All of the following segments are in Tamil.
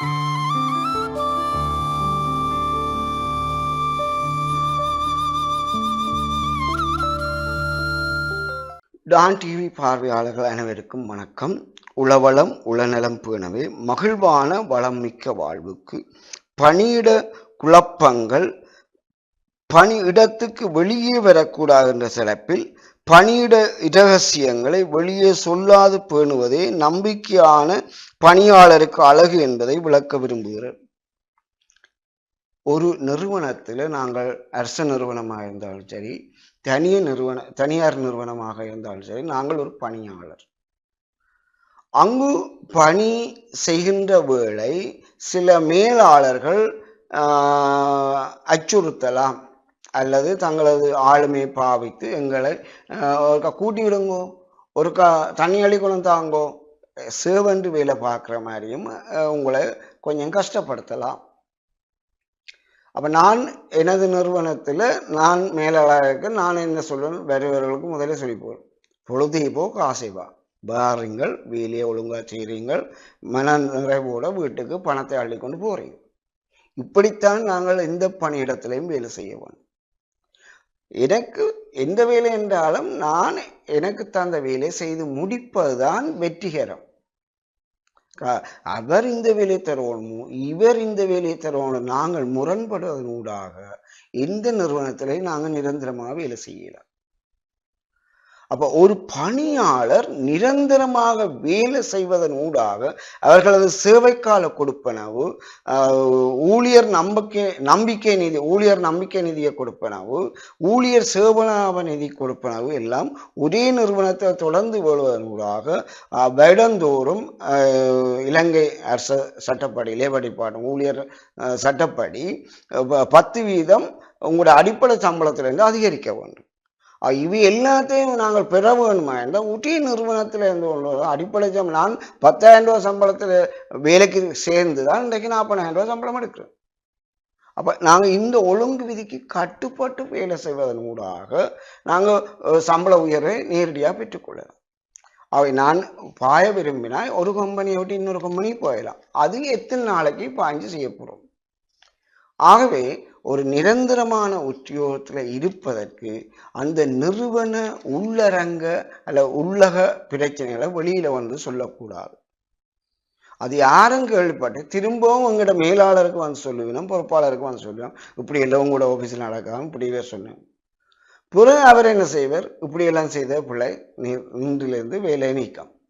டான் டிவி பார்வையாளர்கள் அனைவருக்கும் வணக்கம். உளவளம் உளநலம் பேணவே மகிழ்வான வளம் மிக்க வாழ்வுக்கு பணியிட குழப்பங்கள் பணி இடத்துக்கு வெளியே வரக்கூடாது என்ற சிறப்பில் பணியிட இரகசியங்களை வெளியே சொல்லாது பேணுவதே நம்பிக்கையான பணியாளருக்கு அழகு என்பதை விளக்க விரும்புகிறேன். ஒரு நிறுவனத்தில் நாங்கள் அரச நிறுவனமாக இருந்தாலும் சரி தனிய நிறுவன தனியார் நிறுவனமாக இருந்தாலும் சரி நாங்கள் ஒரு பணியாளர். அங்கு பணி செய்கின்ற வேளை சில மேலாளர்கள் அச்சுறுத்தலாம். அல்லது தங்களது ஆளுமையை பாவித்து எங்களை ஒரு ஒருக்கா கூட்டி விடுங்கோ ஒருக்கா தண்ணி அழிக்கணும் தாங்கோ சேவண்டு வேலை பார்க்குற மாதிரியும் உங்களை கொஞ்சம் கஷ்டப்படுத்தலாம். அப்ப நான் எனது நிறுவனத்துல நான் மேலாளருக்கு நான் என்ன சொல்றேன் வருவர்களுக்கு முதலே சொல்லி போறேன் பொழுதே போ காசைவா பாருங்கள் வேலையை ஒழுங்கா செய்கிறீங்கள் மன நிறைவோட வீட்டுக்கு பணத்தை அள்ளிக்கொண்டு போகிறீங்க இப்படித்தான் நாங்கள் எந்த பணியிடத்திலையும் வேலை செய்ய வேண்டும். எனக்கு எந்த வேலை என்றாலும் நான் எனக்கு தந்த வேலையை செய்து முடிப்பதுதான் வெற்றிகரம். அவர் இந்த வேலையை தருவோமோ இவர் இந்த வேலையை தருவோம் நாங்கள் முரண்படுவதனூடாக இந்த நிறுவனத்திலே நாங்கள் நிரந்தரமாக வேலை செய்யலாம். அப்போ ஒரு பணியாளர் நிரந்தரமாக வேலை செய்வதன் ஊடாக அவர்களது சேவைக்கால கொடுப்பனவு ஊழியர் நம்பிக்கை நம்பிக்கை நிதி ஊழியர் நம்பிக்கை நிதியை கொடுப்பனவு ஊழியர் சேவனாப நிதி கொடுப்பனவு எல்லாம் ஒரே நிறுவனத்தை தொடர்ந்து வருவதன் ஊடாக வருடந்தோறும் இலங்கை அரசு சட்டப்படி லேபர் டிபார்ட்மெண்ட் ஊழியர் சட்டப்படி ப- பத்து வீதம் உங்களோட அடிப்படை சம்பளத்திலிருந்து அதிகரிக்க வேண்டும். இவை எல்லாத்தையும் நாங்கள் பெற வேணுமா? இருந்தால் உட்டி நிறுவனத்தில் இருந்து கொண்டு அடிப்படை சம்பளம் நான் பத்தாயிரம் ரூபாய் சம்பளத்தில் வேலைக்கு சேர்ந்து தான் இன்றைக்கு நாற்பதாயிரம் ரூபாய் சம்பளம் எடுக்கிறேன். அப்போ நாங்கள் இந்த ஒழுங்கு விதிக்கு கட்டுப்பட்டு வேலை செய்வதன் ஊடாக நாங்கள் சம்பள உயர்வை நேரடியாக பெற்றுக்கொள்ளலாம் அவை நான் பாய விரும்பினால் ஒரு கம்பெனியை விட்டு இன்னொரு கம்பெனி போயிடலாம் அது எத்தனை நாளைக்கு பாய்ஞ்சு செய்ய போகிறோம் ஆகவே ஒரு நிரந்தரமான உத்தியோகத்தில் இருப்பதற்கு அந்த நிறுவன உள்ளரங்க அல்ல உள்ளக பிரச்சனைகளை வெளியில் வந்து சொல்லக்கூடாது. அது யாரும் கேள்விப்பட்டு திரும்பவும் உங்களோட மேலாளருக்கு வந்து சொல்லுவேன் பொறுப்பாளருக்கு வந்து சொல்லுவேன். இப்படி எல்லாம் உங்களோட ஆஃபீஸில் நடக்காமல் இப்படியே சொன்னேன். பிறகு அவர் என்ன செய்வார்? இப்படியெல்லாம் செய்த பிள்ளை நீ- இன்றிலிருந்து வேலை நீக்கம்.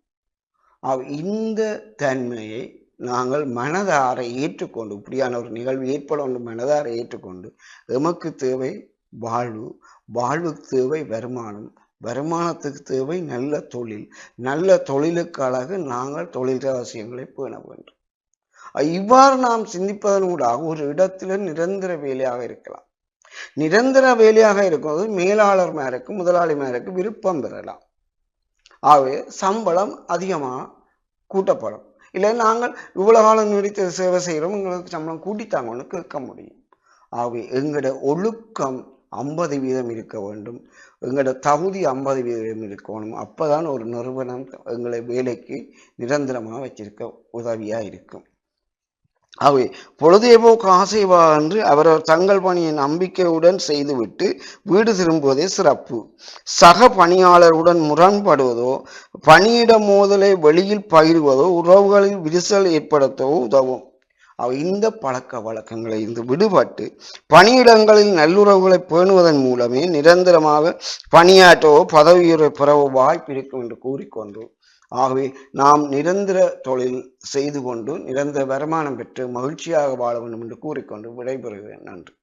அவ் இந்த தன்மையை நாங்கள் மனதார ஏற்றுக்கொண்டு இப்படியான ஒரு நிகழ்வு ஏற்பட ஒன்று மனதார ஏற்றுக்கொண்டு எமக்கு தேவை வாழ்வு. வாழ்வுக்கு தேவை வருமானம். வருமானத்துக்கு தேவை நல்ல தொழில். நல்ல தொழிலுக்கு அழகு நாங்கள் தொழில் ரகசியங்களை பேண வேண்டும். இவ்வாறு நாம் சிந்திப்பதனூடாக ஒரு இடத்துல நிரந்தர வேலையாக இருக்கலாம். நிரந்தர வேலையாக இருக்கும்போது மேலாளர் மேருக்கு முதலாளி மேருக்கு விருப்பம் பெறலாம். ஆகவே சம்பளம் அதிகமாக கூட்டப்படும். இல்லை நாங்கள் இவ்வளோ காலம் நீடித்து சேவை செய்கிறோம் எங்களுக்கு சம்பளம் கூட்டித்தாங்கன்னு கேட்க முடியும். ஆகவே எங்களோட ஒழுக்கம் ஐம்பது வீதம் இருக்க வேண்டும். எங்களோட தகுதி ஐம்பது வீதம் இருக்கணும் அப்பதான் ஒரு நிறுவனம் எங்களை வேலைக்கு நிரந்தரமாக வச்சிருக்க உதவியாக இருக்கும். அவை பொழுதேபோக்கு ஆசைவா என்று அவரவர் தங்கள் பணியை நம்பிக்கையுடன் செய்துவிட்டு வீடு திரும்புவதே சிறப்பு. சக பணியாளருடன் முரண்படுவதோ பணியிட மோதலை வெளியில் பகிர்வதோ உறவுகளில் விரிசல் ஏற்படுத்தவோ உதவும். அவை இந்த பழக்க வழக்கங்களை இருந்து விடுபட்டு பணியிடங்களில் நல்லுறவுகளை பேணுவதன் மூலமே நிரந்தரமாக பணியாற்றவோ பதவியுறை பெறவோ வாய்ப்பு இருக்கும் என்று கூறிக்கொண்டு ஆகவே நாம் நிரந்தர தொழில் செய்து கொண்டு நிரந்தர வருமானம் பெற்று மகிழ்ச்சியாக வாழ வேண்டும் என்று கூறிக்கொண்டு விடைபெறுகிறேன். நன்றி.